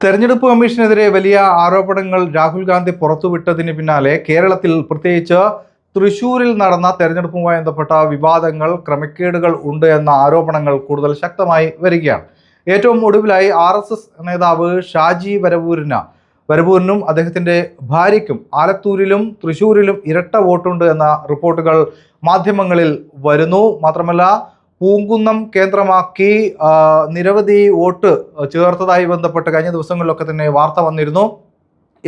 തെരഞ്ഞെടുപ്പ് കമ്മീഷനെതിരെ വലിയ ആരോപണങ്ങൾ രാഹുൽ ഗാന്ധി പുറത്തുവിട്ടതിന് പിന്നാലെ കേരളത്തിൽ പ്രത്യേകിച്ച് തൃശൂരിൽ നടന്ന തെരഞ്ഞെടുപ്പുമായി ബന്ധപ്പെട്ട വിവാദങ്ങൾ ക്രമക്കേടുകൾ ഉണ്ട് എന്ന ആരോപണങ്ങൾ കൂടുതൽ ശക്തമായി വരികയാണ്. ഏറ്റവും ഒടുവിലായി ആർ എസ് എസ് നേതാവ് ഷാജി വരവൂരിന് വരവൂരിനും അദ്ദേഹത്തിന്റെ ഭാര്യയ്ക്കും ആലത്തൂരിലും തൃശൂരിലും ഇരട്ട വോട്ടുണ്ട് എന്ന റിപ്പോർട്ടുകൾ മാധ്യമങ്ങളിൽ വരുന്നു. മാത്രമല്ല പൂങ്കുന്നം കേന്ദ്രമാക്കി നിരവധി വോട്ട് ചേർത്തതായി ബന്ധപ്പെട്ട് കഴിഞ്ഞ ദിവസങ്ങളിലൊക്കെ തന്നെ വാർത്ത വന്നിരുന്നു.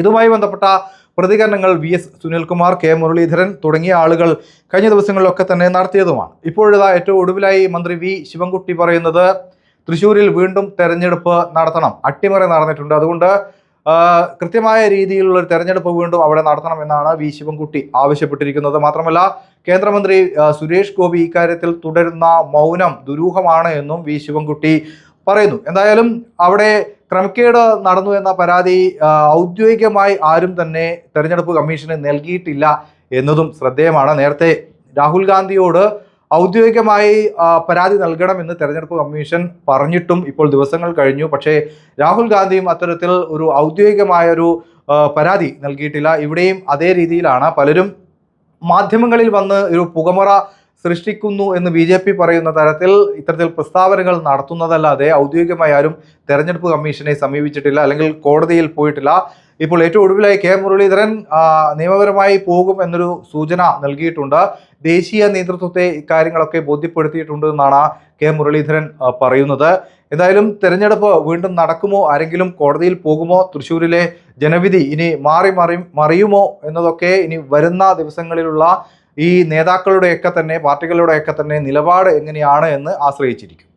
ഇതുമായി ബന്ധപ്പെട്ട പ്രതികരണങ്ങൾ V S Sunilkumar K Muraleedharan തുടങ്ങിയ ആളുകൾ കഴിഞ്ഞ ദിവസങ്ങളിലൊക്കെ തന്നെ നടത്തിയതുമാണ്. ഇപ്പോഴിതാ ഏറ്റവും ഒടുവിലായി മന്ത്രി വി ശിവൻകുട്ടി പറയുന്നത് തൃശ്ശൂരിൽ വീണ്ടും തെരഞ്ഞെടുപ്പ് നടത്തണം. അട്ടിമറി നടന്നിട്ടുണ്ട്. അതുകൊണ്ട് കൃത്യമായ രീതിയിലുള്ള ഒരു തെരഞ്ഞെടുപ്പ് വീണ്ടും അവിടെ നടത്തണമെന്നാണ് വി ശിവൻകുട്ടി ആവശ്യപ്പെട്ടിരിക്കുന്നത്. മാത്രമല്ല കേന്ദ്രമന്ത്രി സുരേഷ് ഗോപി ഇക്കാര്യത്തിൽ തുടരുന്ന മൗനം ദുരൂഹമാണ് എന്നും വി ശിവൻകുട്ടി പറയുന്നു. എന്തായാലും അവിടെ ക്രമക്കേട് നടന്നു എന്ന പരാതി ഔദ്യോഗികമായി ആരും തന്നെ തെരഞ്ഞെടുപ്പ് കമ്മീഷന് നൽകിയിട്ടില്ല എന്നതും ശ്രദ്ധേയമാണ്. നേരത്തെ രാഹുൽ ഗാന്ധിയോട് ഔദ്യോഗികമായി പരാതി നൽകണമെന്ന് തെരഞ്ഞെടുപ്പ് കമ്മീഷൻ പറഞ്ഞിട്ടും ഇപ്പോൾ ദിവസങ്ങൾ കഴിഞ്ഞു. പക്ഷേ രാഹുൽ ഗാന്ധിയും അത്തരത്തിൽ ഒരു ഔദ്യോഗികമായ ഒരു പരാതി നൽകിയിട്ടില്ല. ഇവിടെയും അതേ രീതിയിലാണ്. പലരും മാധ്യമങ്ങളിൽ വന്ന് ഒരു പുകമറ സൃഷ്ടിക്കുന്നു എന്ന് ബി ജെ പി പറയുന്ന തരത്തിൽ ഇത്തരത്തിൽ പ്രസ്താവനകൾ നടത്തുന്നതല്ലാതെ ഔദ്യോഗികമായി ആരും തെരഞ്ഞെടുപ്പ് കമ്മീഷനെ സമീപിച്ചിട്ടില്ല അല്ലെങ്കിൽ കോടതിയിൽ പോയിട്ടില്ല. ഇപ്പോൾ ഏറ്റവും ഒടുവിലായി കെ മുരളീധരൻ നിയമപരമായി പോകും എന്നൊരു സൂചന നൽകിയിട്ടുണ്ട്. ദേശീയ നേതൃത്വത്തെ ഇക്കാര്യങ്ങളൊക്കെ ബോധ്യപ്പെടുത്തിയിട്ടുണ്ട് എന്നാണ് കെ മുരളീധരൻ പറയുന്നത്. എന്തായാലും തെരഞ്ഞെടുപ്പ് വീണ്ടും നടക്കുമോ? ആരെങ്കിലും കോടതിയിൽ പോകുമോ? തൃശ്ശൂരിലെ ജനവിധി ഇനി മാറി മറി മറിയുമോ എന്നതൊക്കെ ഇനി വരുന്ന ദിവസങ്ങളിലുള്ള ഈ നേതാക്കളുടെയൊക്കെ തന്നെ പാർട്ടികളുടെയൊക്കെ തന്നെ നിലപാട് എങ്ങനെയാണ് എന്ന് ആശ്രയിച്ചിരിക്കും.